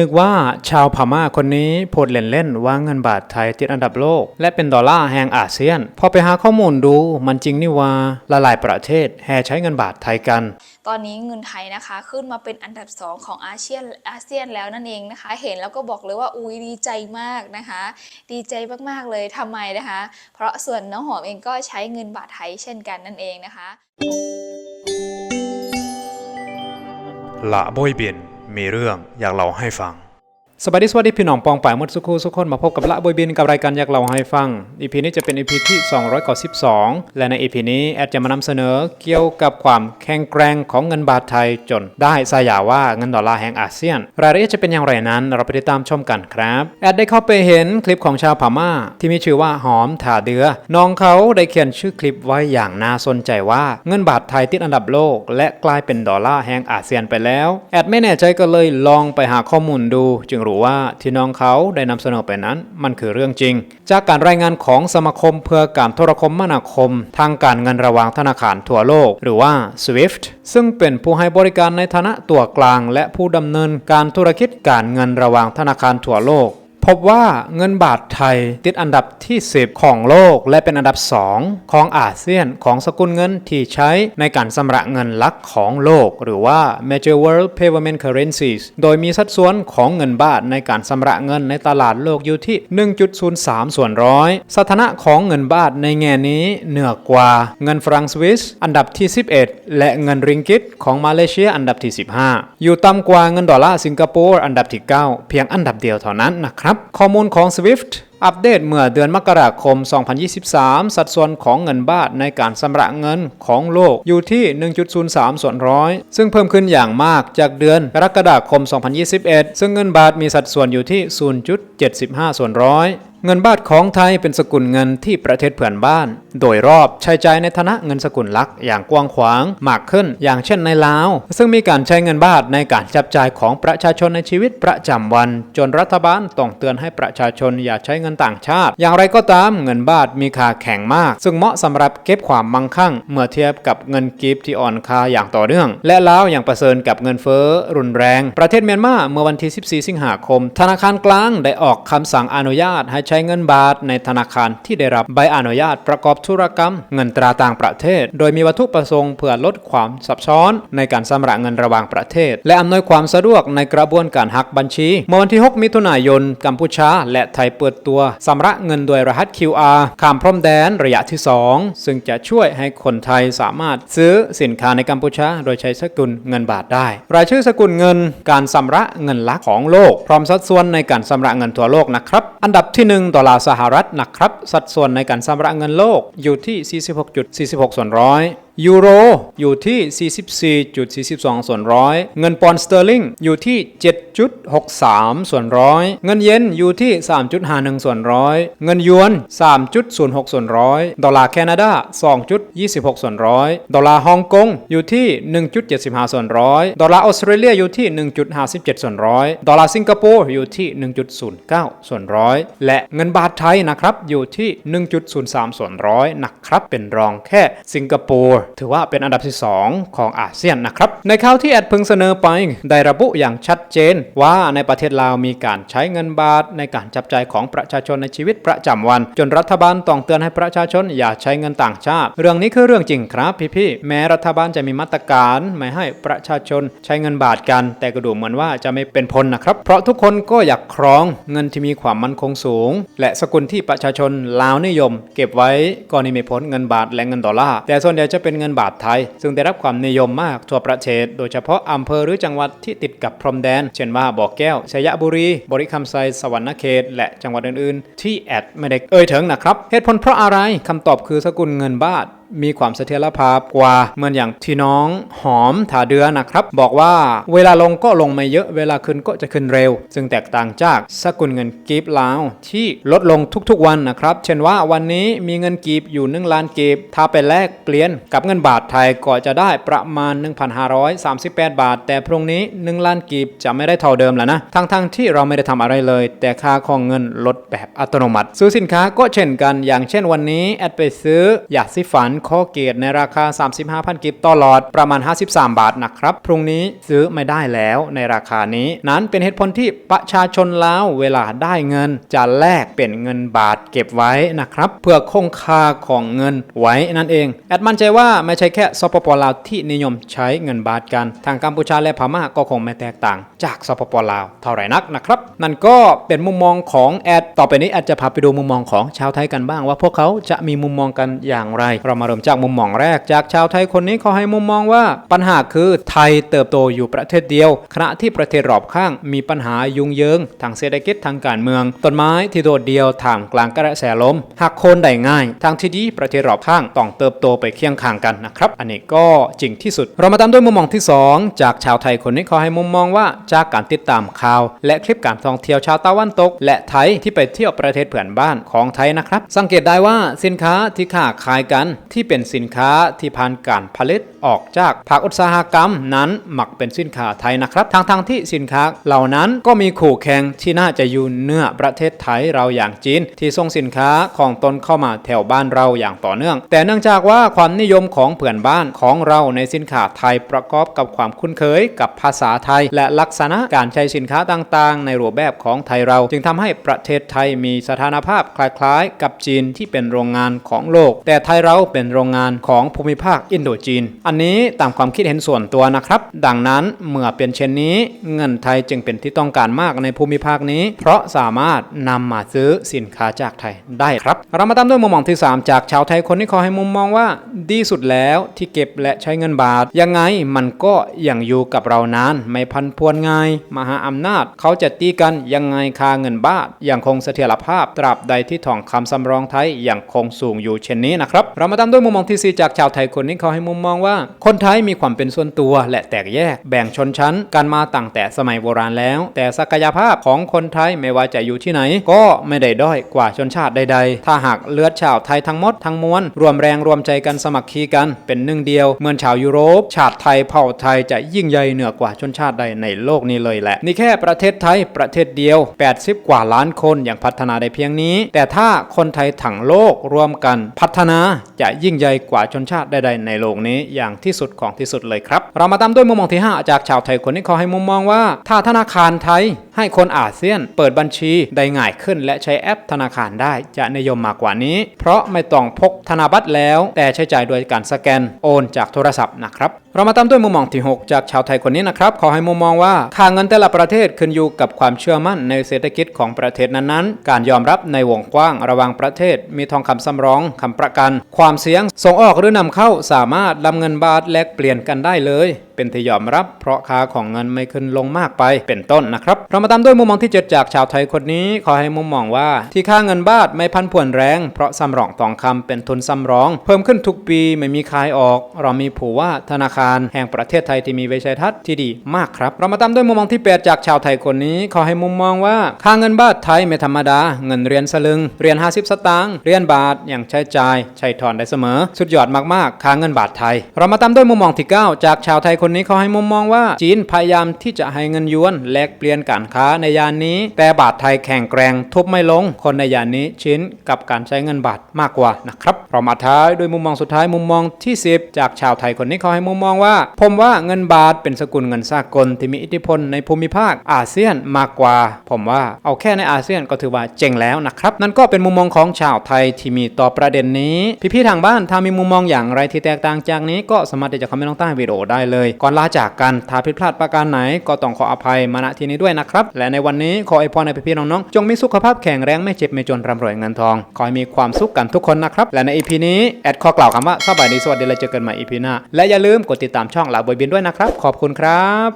นึกว่าชาวพม่าคนนี้พูดเล่นๆว่าเงินบาทไทยติดอันดับโลก และเป็นดอลลาร์แห่งอาเซียน พอไปหาข้อมูลดูมันจริงนี่ว่าหลายๆประเทศแห่ใช้เงินบาทไทยกัน ตอนนี้เงินไทยนะคะขึ้นมาเป็นอันดับ 2 ของอาเซียนอาเซียนแล้วนั่นเองนะคะ เห็นแล้วก็บอกเลยว่าอุ้ยดีใจมากนะคะ ดีใจมากๆเลยทำไมนะคะ เพราะส่วนน้องหอมเองก็ใช้เงินบาทไทยเช่นกันนั่นเองนะคะละบอยเบียน มีเรื่องอยากเล่าให้ฟัง สวัสดีสวัสดีพี่น้องปองป่ายมดสุคูสุกคนมาพบกับละบอยบียนกับรายการอยากเล่าให้ฟังอีพีนี้จะเป็นอีพีที่ 292 และในอีพีนี้แอดจะมานำเสนอเกี่ยวกับความแข็งแกร่งของเงินบาทไทยจนได้สายาว่าเงินดอลลาร์แห่งอาเซียน รายละเอียดจะเป็นอย่างไรนั้นเราไปติดตามชมกันครับแอดได้เข้าไปเห็นคลิปของชาวพม่า ที่มีชื่อว่าหอมถาเดือน้องเขาได้เขียนชื่อคลิปไว้อย่างน่าสนใจว่า เงินบาทไทยติดอันดับโลก และกลายเป็นดอลลาร์แห่งอาเซียนไปแล้วแอดไม่แน่ใจก็เลยลองไปหาข้อมูลดูจึงรู้ว่าที่น้องเขาได้นำเสนอไปนั้น มันคือเรื่องจริง จากการรายงานของสมาคมเพื่อการโทรคมนาคม ทางการเงินระหว่างธนาคารทั่วโลก หรือว่า SWIFT ซึ่งเป็นผู้ให้บริการในฐานะตัวกลาง และผู้ดำเนินการธุรกิจการเงินระหว่างธนาคารทั่วโลก พบว่าเงินบาทไทยติดอันดับที่ 10 ของโลก และเป็นอันดับ 2 ของอาเซียนของสกุลเงินที่ใช้ในการชำระเงินหลักของโลก หรือว่า major world payment currencies โดยมีสัดส่วนของเงินบาทในการชำระเงินในตลาดโลกอยู่ที่ 1.03 ส่วนร้อยสถานะของเงินบาทในแง่นี้เหนือกว่าเงินฟรังสวิสอันดับที่ 11 และเงินริงกิตของมาเลเซียอันดับที่ 15 อยู่ต่ำกว่าเงินดอลลาร์สิงคโปร์อันดับที่ 9 เพียงอันดับเดียวเท่านั้นนะครับข้อมูลของ SWIFT อัปเดตเมื่อเดือนมกราคม 2023 สัดส่วนของเงินบาทในการชำระเงินของโลกอยู่ที่ 1.03 ส่วนร้อย ซึ่งเพิ่มขึ้นอย่างมากจากเดือนกรกฎาคม 2021 ซึ่งเงินบาทมีสัดส่วนอยู่ที่ 0.75 ส่วนร้อย เงินบาทของไทยเป็นสกุลเงินที่ประเทศเพื่อนบ้าน โดยรอบใช้จ่ายในฐานะเงินสกุลหลักอย่างกว้างขวางมากขึ้น อย่างเช่นในลาว ซึ่งมีการใช้เงินบาทในการจับจ่ายของประชาชนในชีวิตประจำวัน จนรัฐบาลต้องเตือนให้ประชาชนอย่าใช้เงินต่างชาติ อย่างไรก็ตามเงินบาทมีค่าแข็งมาก ซึ่งเหมาะสำหรับเก็บความมั่งคั่ง เมื่อเทียบกับเงินกีบที่อ่อนค่าอย่างต่อเนื่อง และลาวอย่างประเสริญกับเงินเฟ้อรุนแรง ประเทศเมียนมาเมื่อวันที่ 14 สิงหาคม ธนาคารกลางได้ออกคำสั่งอนุญาตให้ใช้้เงินบาทในธนาคารที่ได้รับใบอนุญาตประกอบธุรกรรม เงินตราต่างประเทศ โดยมีวัตถุประสงค์เพื่อลดความซับซ้อนในการชำระเงินระหว่างประเทศ และอำนวยความสะดวกในกระบวนการหักบัญชีเมื่อวันที่ 6 มิถุนายน กัมพูชา และไทยเปิดตัวชำระเงินโดยรหัส QR ข้ามพรมแดนระยะที่ 2 ซึ่งจะช่วยให้คนไทยสามารถซื้อสินค้าในกัมพูชา โดยใช้สกุลเงินบาทได้ รายชื่อสกุลเงิน การชำระเงินลักของโลก พร้อมสัดส่วนในการชำระเงินทั่วโลกนะครับ อันดับที่ 1ดอลลาร์สหรัฐนะครับ สัดส่วนในการชำระเงินโลกอยู่ที่ 46.46 ส่วนร้อย ยูโรอยู่ที่ 44.42 ส่วนร้อย เงินปอนด์สเตอร์ลิงอยู่ที่ 7.63 ส่วนร้อย เงินเยนอยู่ที่ 3.51 ส่วนร้อย เงินยวน 3.06 ส่วนร้อย ดอลลาร์แคนาดา 2.26 ส่วนร้อย ดอลลาร์ฮ่องกงอยู่ที่ 1.75 ส่วนร้อย ดอลลาร์ออสเตรเลียอยู่ที่ 1.57 ส่วนร้อย ดอลลาร์สิงคโปร์อยู่ที่ 1.09 ส่วนร้อย และเงินบาทไทยนะครับอยู่ที่ 1.03 ส่วนร้อยนะครับ เป็นรองแค่สิงคโปร์ถือว่าเป็นอันดับที่2ของอาเซียนนะครับ ในข่าวที่แอดพึงเสนอไป ได้ระบุอย่างชัดเจน ว่าในประเทศลาวมีการใช้เงินบาทในการจับจ่ายของประชาชนในชีวิตประจำวัน จนรัฐบาลต้องเตือนให้ประชาชนอย่าใช้เงินต่างชาติ เรื่องนี้คือเรื่องจริงครับพี่ๆแม้รัฐบาลจะมีมาตรการไม่ให้ประชาชนใช้เงินบาทกัน แต่ก็ดูเหมือนว่าจะไม่เป็นผลนะครับ เพราะทุกคนก็อยากครองเงินที่มีความมั่นคงสูง และสกุลที่ประชาชนลาวนิยม เก็บไว้ก็นี่ไม่พ้นเงินบาทและเงินดอลลาร์แต่ส่วนใหญ่จะเป็นเงินบาทไทย ซึ่งได้รับความนิยมมากทั่วประเทศ โดยเฉพาะอำเภอหรือจังหวัดที่ติดกับพรมแดน เช่นว่าบ่อแก้วชัยบุรี บริคำไซสวรรณเขต และจังหวัดอื่น ๆ ที่แอดไม่ได้เอ่ยถึงนะครับ เหตุผลเพราะอะไรคำตอบคือสกุลเงินบาท มีความเสถียรภาพกว่าเหมือนอย่างที่น้องหอมถาเดือนะครับ บอกว่าเวลาลงก็ลงไม่เยอะเวลาขึ้นก็จะขึ้นเร็ว ซึ่งแตกต่างจากสกุลเงินกีบลาวที่ลดลงทุกๆวันนะครับ เช่นว่าวันนี้มีเงินกีบอยู่1ล้านกีบ ถ้าไปแลกเปลี่ยนกับเงินบาทไทยก็จะได้ประมาณ 1,538 บาท แต่พรุ่งนี้ 1 ล้านกีบจะไม่ได้เท่าเดิมแล้วนะทั้งๆที่เราไม่ได้ทำอะไรเลย แต่ค่าของเงินลดแบบอัตโนมัติ ซื้อสินค้าก็เช่นกันอย่างเช่นวันนี้แอดไปซื้อยาสีฟันคอเกตในราคา 35,000 กิบต่อหลอดประมาณ 53 บาทนะครับ พรุ่งนี้ซื้อไม่ได้แล้วในราคานี้ นั้นเป็นเหตุผลที่ประชาชนลาวเวลาได้เงิน จะแลกเป็นเงินบาทเก็บไว้นะครับ เพื่อคงคาของเงินไว้นั่นเอง แอดมั่นใจว่าไม่ใช่แค่สปปลาวที่นิยมใช้เงินบาทกัน ทางกัมพูชาและพม่าก็คงไม่แตกต่าง จากสปปลาวเท่าไหร่นักนะครับ นั่นก็เป็นมุมมองของแอด ต่อไปนี้แอดจะพาไปดูมุมมองของชาวไทยกันบ้าง ว่าพวกเขาจะมีมุมมองกันอย่างไร เรามาเริ่มจากมุมมองแรก จากชาวไทยคนนี้เขาให้มุมมองว่าปัญหาคือไทยเติบโตอยู่ประเทศเดียว ขณะที่ประเทศรอบข้างมีปัญหายุ่งเหยิงทางเศรษฐกิจทางการเมือง ต้นไม้ที่โดดเดียวท่ามกลางกระแสลมหักโคนได้ง่าย ทางที่ดีประเทศรอบข้างต้องเติบโตไปเคียงข้างกันนะครับ อันนี้ก็จริงที่สุด เรามาตามด้วยมุมมองที่ 2 จากชาวไทยคนนี้เขาให้มุมมองว่าจากการติดตามข่าว และคลิปการท่องเที่ยวชาวตะวันตก และไทยที่ไปเที่ยวประเทศเพื่อนบ้านของไทยนะครับ สังเกตได้ว่าสินค้าที่ค้าขายกันที่เป็นสินค้าที่ผ่านการผลิตออกจากภาคอุตสาหกรรมนั้นหมักเป็นสินค้าไทยนะครับทางทางๆที่สินค้าเหล่านั้นก็มีคู่แข่งที่น่าจะอยู่เหนือประเทศไทยเราอย่างจีน ที่ส่งสินค้าของตนเข้ามาแถวบ้านเราอย่างต่อเนื่อง แต่เนื่องจากว่าความนิยมของเพื่อนบ้านของเราในสินค้าไทยประกอบกับความคุ้นเคยกับภาษาไทย และลักษณะการใช้สินค้าต่างๆ ในรูปแบบของไทยเรา จึงทำให้ประเทศไทยมีสถานภาพคล้ายๆ กับจีนที่เป็นโรงงานของโลก แต่ไทยเราเป็นโรงงานของภูมิภาคอินโดจีน อันนี้ตามความคิดเห็นส่วนตัวนะครับ ดังนั้นเมื่อเป็นเช่นนี้ เงินไทยจึงเป็นที่ต้องการมากในภูมิภาคนี้ เพราะสามารถนำมาซื้อสินค้าจากไทยได้ครับ เรามาตามด้วยมุมมองที่ 3 จากชาวไทยคนที่ขอให้มุมมองว่า ดีสุดแล้วที่เก็บและใช้เงินบาท ยังไงมันก็ยังอยู่กับเรานานไม่พันพวนง่ายมหาอำนาจ เขาจะตีกันยังไงค่าเงินบาทยังคงเสถียรภาพตราบใดที่ทองคำสำรองไทยยังคงสูงอยู่เช่นนี้นะครับ เรามาตามด้วยมุมมองที่ 4 จากชาวไทยคนนี้เขาให้มุมมองว่า คนไทยมีความเป็นส่วนตัว และแตกแยก แบ่งชนชั้น กันมาตั้งแต่สมัยโบราณแล้ว แต่ศักยภาพของคนไทยไม่ว่าจะอยู่ที่ไหน ก็ไม่ได้ด้อยกว่าชนชาติใด ๆ ถ้าหากเลือดชาวไทยทั้งหมดทั้งมวลรวมแรงรวมใจกันสมัครคีกันเป็นหนึ่งเดียวเหมือนชาวยุโรป ชาติไทยเผ่าไทยจะยิ่งใหญ่เหนือกว่าชนชาติใดในโลกนี้เลยแหละ นี่แค่ประเทศไทยประเทศเดียว 80 กว่าล้านคนอย่างพัฒนาได้เพียงนี้ แต่ถ้าคนไทยทั้งโลกรวมกันพัฒนาจะยิ่งใหญ่กว่าชนชาติใดๆในโลกนี้อย่างที่สุดของที่สุดเลยครับ เรามาตามด้วยมุมมองที่ 5 จากชาวไทยคนนี้ขอให้มุมมองว่า ถ้าธนาคารไทยให้คนอาเซียนเปิดบัญชีได้ง่ายขึ้น และใช้แอปธนาคารได้จะนิยมมากกว่านี้ เพราะไม่ต้องพกธนาบัตรแล้ว แต่ใช้จ่ายโดยการสแกนโอนจากโทรศัพท์นะครับ เรามาตามด้วยมุมมองที่ 6 จากชาวไทยคนนี้นะครับ ขอให้มุมมองว่าค่าเงินแต่ละประเทศขึ้นอยู่กับความเชื่อมั่นในเศรษฐกิจของประเทศนั้นๆ การยอมรับในวงกว้างระหว่างประเทศ มีทองคำสำรองคำประกัน ความเสี่ยงส่งออกหรือนำเข้าสามารถนำเงินบาทแลกเปลี่ยนกันได้เลยเป็นที่ยอมรับ เพราะค่าของเงินไม่ขึ้นลงมากไปเป็นต้นนะครับ เรามาตามด้วยมุมมองที่7จากชาวไทยคนนี้ขอให้มุมมองว่า ที่ค่าเงินบาทไม่พันผวนแรง เพราะสำรองทองคำเป็นทุนสำรอง เพิ่มขึ้นทุกปีไม่มีขายออก เรามีผูว่าธนาคารแห่งประเทศไทยที่มีวิสัยทัศน์ที่ดีมากครับ เรามาตามด้วยมุมมองที่8จากชาวไทยคนนี้ขอให้มุมมองว่าค่าเงินบาทไทยไม่ธรรมดา เงินเรียนสลึงเรียญ50 สตางค์เรียญบาทอย่างใช้จ่ายใช้ถอนได้เสมอ สุดยอดมากๆ ค่าเงินบาทไทย เรามาตามด้วยมุมมองที่ 9 จากชาวไทยคนคนี้เขาให้มุมมองว่าจีนพยายามที่จะให้เงินยวนแลกเปลี่ยนการค้าในยานนี้ แต่บาทไทยแข็งแกร่งทุบไม่ลง คนในยานนี้ชินกับการใช้เงินบาทมากกว่านะครับเรามาท้ายด้วยมุมมองสุดท้ายมุมมองที่ 10 จากชาวไทยคนนี้เขาให้มุมมองว่า ผมว่าเงินบาทเป็นสกุลเงินสากลที่มีอิทธิพลในภูมิภาคอาเซียนมากกว่า ผมว่าเอาแค่ในอาเซียนก็ถือว่าเจ๋งแล้วนะครับ นั่นก็เป็นมุมมองของชาวไทยที่มีต่อประเด็นนี้ พี่ๆทางบ้านถ้ามีมุมมองอย่างไรที่แตกต่างจากนี้ก็สามารถที่จะคอมเมนต์ลงใต้วิดีโอได้เลยก่อนลาจากกันถ้าผิดพลาดประการไหนก็ต้องขออภัยมาณที่นี้ด้วยนะครับ และในวันนี้ขออวยพรในพี่ๆน้องๆ จงมีสุขภาพแข็งแรงไม่เจ็บไม่จนร่ำรวยเงินทอง ขอให้มีความสุขกันทุกคนนะครับ และในอีพีนี้แอดขอกล่าวคำว่าสบายดีสวัสดีและเจอกันใหม่อีพีหน้าและอย่าลืมกดติดตามช่องลาบอยบินด้วยนะครับ ขอบคุณครับ